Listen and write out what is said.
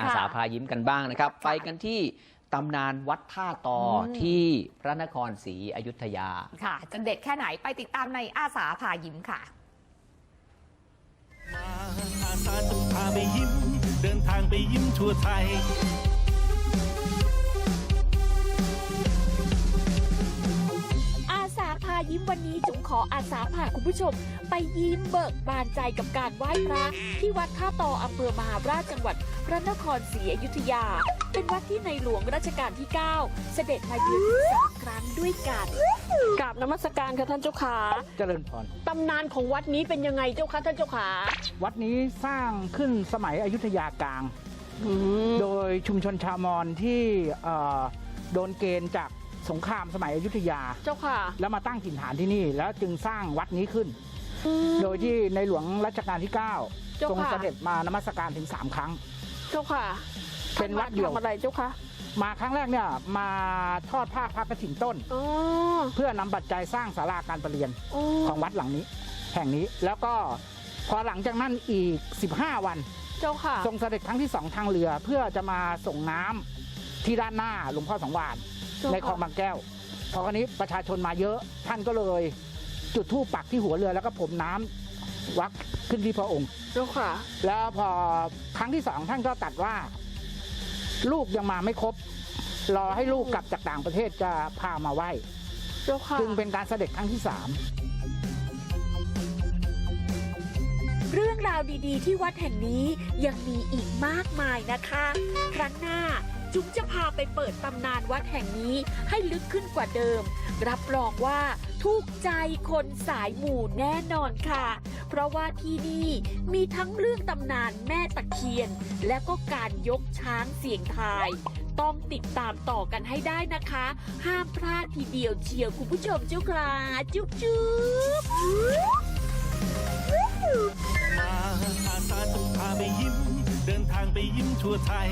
อาสาพายิ้มกันบ้างนะครับ ไปกันที่ตำนานวัดท่าตออมที่พระนครศรีอยุธยา ค่ะ จะเด็ดแค่ไหนไปติดตามในอาสาพายิ้มค่ะมาอาสาจะพาไปยิ้ม เดินทางไปยิ้มทั่วไทย นนี้จุ๋มขออาสาพาคุณผู้ชม ไปยิ้มเบิกบานใจกับการไหว้พระที่วัดท่าตออำเภอมหาราชจังหวัดพระนครศรีอยุธยา เป็นวัดที่ในหลวงรัชกาลที่ 9 เสด็จมาเยือนถึงสามครั้งด้วยกันกราบนมัสการค่ะท่านเจ้าขาเจริญพร ตำนานของวัดนี้เป็นยังไงเจ้าคะท่านเจ้าขาวัดนี้สร้างขึ้นสมัยอยุธยากลางอืมโดยชุมชนชาวมอญที่เอ่อโดนเกณฑ์จาก สงครามสมัยอยุธยา เจ้าค่ะ แล้วมาตั้งถิ่นฐานที่นี่ แล้วจึงสร้างวัดนี้ขึ้นอืมโดยที่ในหลวงรัชกาลที่เจ้า9ทรงค่ะ เสด็จมานมัสการถึง 3 ครั้ง เจ้าค่ะเป็นวัดเดี่ยว ทำอะไรเจ้าคะมาครั้งแรกเนี่ยมาทอดผ้าพระกฐินต้น อ๋อเพื่อนำปัจจัยสร้างศาลาการประเรียนอ๋อของวัดหลังนี้ แห่งนี้แล้วก็พอหลังจากนั้นอีก 15 วัน เจ้าค่ะทรงเสด็จครั้งที่สองทางเรือเพื่อจะมาส่งน้ำที่ด้านหน้าหลวงพ่อสองวานเจ้า ในค่ะคลองบางแก้ว พอคราวนี้ประชาชนมาเยอะท่านก็เลย จุดธูปปักที่หัวเรือแล้วก็ผมน้ำวักขึ้นที่พระองค์ เจ้าค่ะ แล้วพอครั้งที่สองท่านก็ตรัดว่า ลูกยังมาไม่ครบ รอให้ลูกกลับจากต่างประเทศจะพามาไหว้เจ้าค่ะ จึงเป็นการเสด็จครั้งที่สาม เรื่องราวดีๆ ที่วัดแห่งนี้ยังมีอีกมากมายนะคะ ครั้งหน้า จุ๋มจะพาไปเปิดตำนานวัดแห่งนี้ให้ลึกขึ้นกว่าเดิม รับรองว่าถูกใจคนสายหมู่แน่นอนค่ะ เพราะว่าที่นี่มีทั้งเรื่องตำนานแม่ตะเคียน และก็การยกช้างเสียงทาย ต้องติดตามต่อกันให้ได้นะคะ ห้ามพลาดทีเดียวเชียวคุณผู้ชมเจ้ากราจุ๊บจุ๊บมาอาสาจะพาไปยิ้ม เดินทางไปยิ้มทั่วไทย